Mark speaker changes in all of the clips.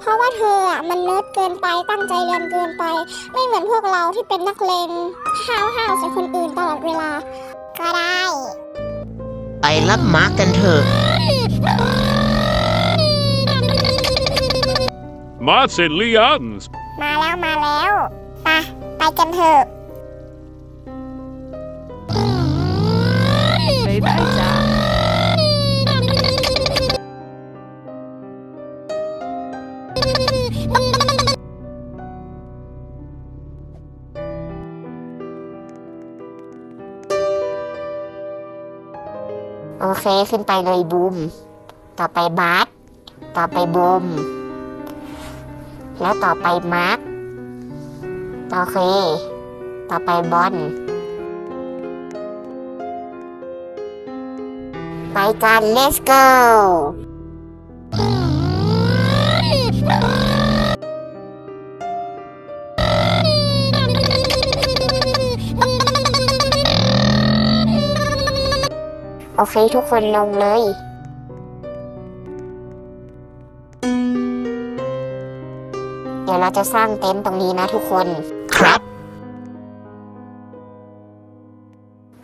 Speaker 1: เพราะว่าเธออะมันเนิร์ดเกินไปตั้งใจเรียนเกินไป ไม่เหมือนพวกเราที่เป็นนักเลงห้าวห้าวๆใส่คนอื่นตลอดเวลา ก็ได้
Speaker 2: ไปรับมาร์กกันเถอะ
Speaker 3: Martin Lians.
Speaker 1: มาแล้วมาแล้วไปไปกันเถอะ
Speaker 2: โอเคขึ้นไปเลยบูม ต่อไปบาสต่อไปบูม แล้วต่อไปมาร์คโอเค ต่อไปบอลไปกัน let's go โอเคทุกคนลงเลย เดี๋ยวเราจะสร้างเต็นท์ตรงนี้นะทุกคน ครับ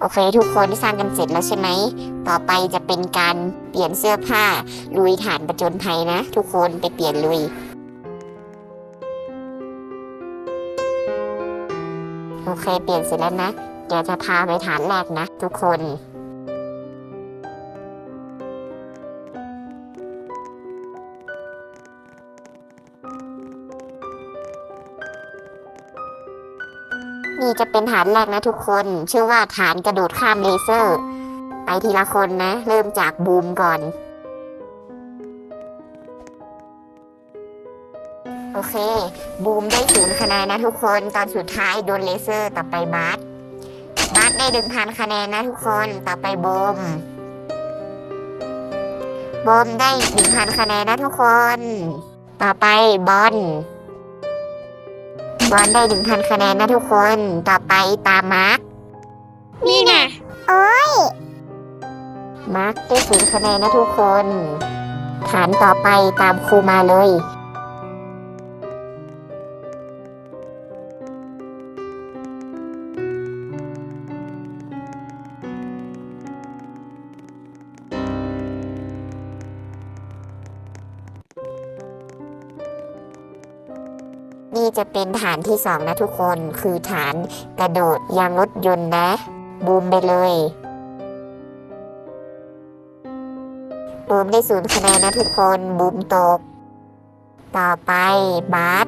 Speaker 2: โอเคทุกคนสร้างกันเสร็จแล้วใช่ไหม ต่อไปจะเป็นการเปลี่ยนเสื้อผ้า ลุยฐานประจนภัยนะ ทุกคนไปเปลี่ยนลุยโอเคเปลี่ยนเสร็จแล้วนะเดี๋ยวจะพาไปฐานแรกนะ ทุกคน นี่จะเป็นฐานแรกนะทุกคน ชื่อว่าฐานกระโดดข้ามเลเซอร์ ไปทีละคนนะ เริ่มจากบูมก่อน โอเค บูมได้ศูนย์คะแนนนะทุกคน ตอนสุดท้ายโดนเลเซอร์ต่อไปบาสบาสได้หนึ่งพันคะแนนนะทุกคน ต่อไปบูมบอมได้หนึ่งพันคะแนนนะทุกคน ต่อไปบอล บอลได้หนึ่งพันคะแนนนะทุกคน ต่อไปตามมาร์ค
Speaker 1: นี่นะโอ้ย
Speaker 2: มาร์คได้ศูนย์คะแนนนะทุกคน ฐานต่อไปตามครูมาเลย จะเป็นฐานที่สองนะทุกคนคือฐานกระโดดยางรถยนต์นะ บูมไปเลยบูมได้ศูนย์คะแนนนะทุกคนบูมตก ต่อไปบาส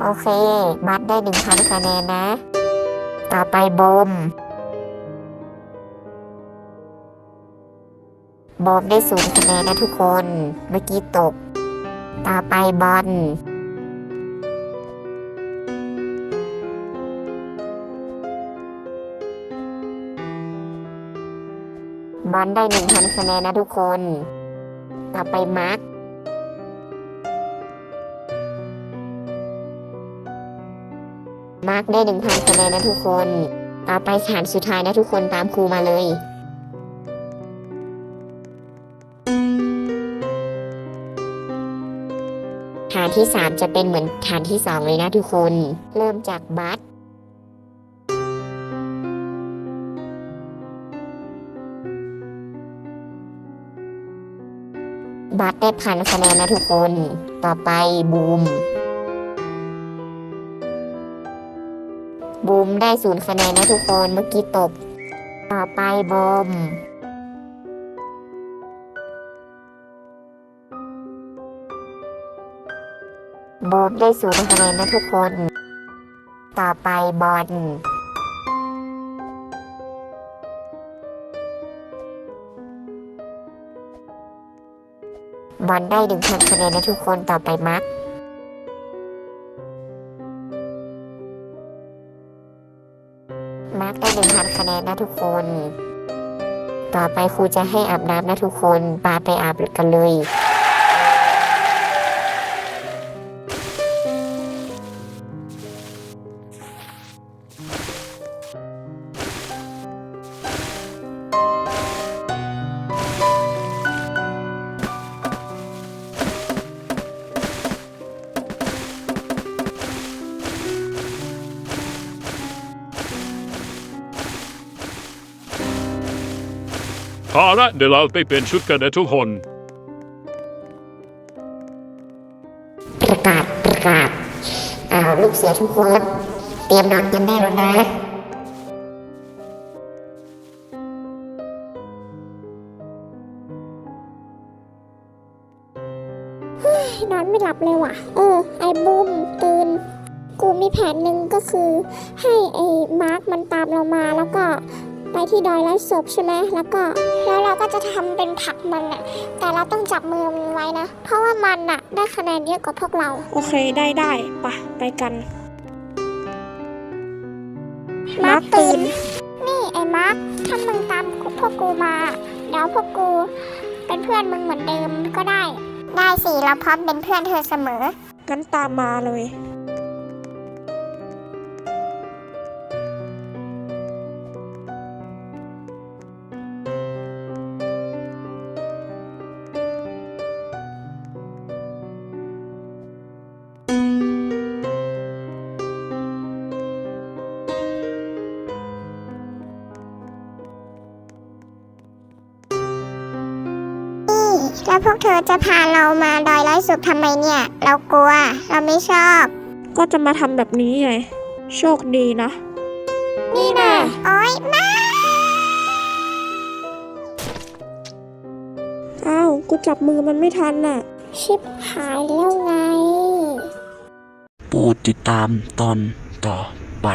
Speaker 2: โอเคบาสได้หนึ่งพันคะแนนนะ ต่อไปบูม บอมได้ศูนย์คะแนนนะทุกคน เมื่อกี้ตก ต่อไปบอลบอลได้หนึ่งพันคะแนนนะทุกคน ต่อไปมาร์คมาร์คได้หนึ่งพันคะแนนนะทุกคน ต่อไปฐานสุดท้ายนะทุกคนตามครูมาเลย ที่สามจะเป็นเหมือนฐานที่สองเลยนะทุกคน เริ่มจากบัสบัสได้พันคะแนนนะทุกคน ต่อไปบูม บูมได้ศูนย์คะแนนนะทุกคน เมื่อกี้ตก ต่อไปบอม บอมได้ศูนย์คะแนนนะทุกคน ต่อไปบอลบอลได้หนึ่งพันคะแนนนะทุกคนต่อไปมาร์คมาร์คได้หนึ่งพันคะแนนนะทุกคน ต่อไปครูจะให้อาบน้ำนะทุกคน ปาไปอาบกันเลย
Speaker 3: พอละเดี๋ยวเราไปเปลี่ยนชุดกันนะทุกคน
Speaker 2: ประกาศประกาศอ้าวลูกเสือทุกคน เตรียมนอนกันได้แล้วนะ
Speaker 1: นอนไม่หลับเลยว่ะ เออ ไอ้บูมตื่น กูมีแผนหนึ่งก็คือ ให้ไอ้มาร์คมันตามเรามาแล้วก็ ไปที่ดอยไร้ศพใช่ไหมแล้วก็แล้วเราก็จะทำเป็นผลักมันอะแต่เราต้องจับมือมันไว้นะ เพราะว่ามันอะได้คะแนนเยอะกว่าพวกเรา
Speaker 4: โอเคได้ได้ปะไปกัน
Speaker 1: มาร์คตื่น นี่ไอ้มาร์คถ้ามึงตามพวกกูมา เดี๋ยวพวกกูเป็นเพื่อนมึงเหมือนเดิมก็ได้ ได้สิเราพร้อมเป็นเพื่อนเธอเสมอ
Speaker 4: งั้นตามมาเลย
Speaker 1: แล้วพวกเธอจะพาเรามาดอยร้อยสุขทำไมเนี่ย เรากลัว เราไม่ชอบ
Speaker 4: ก็จะมาทำแบบนี้ไง โชคดีนะ
Speaker 1: นี่นะโอ๊ยมา
Speaker 4: อ้าว กูจับมือมันไม่ทันน่ะ
Speaker 1: ชิบหายแล้วไง
Speaker 5: โปรด ติดตามตอนต่อไป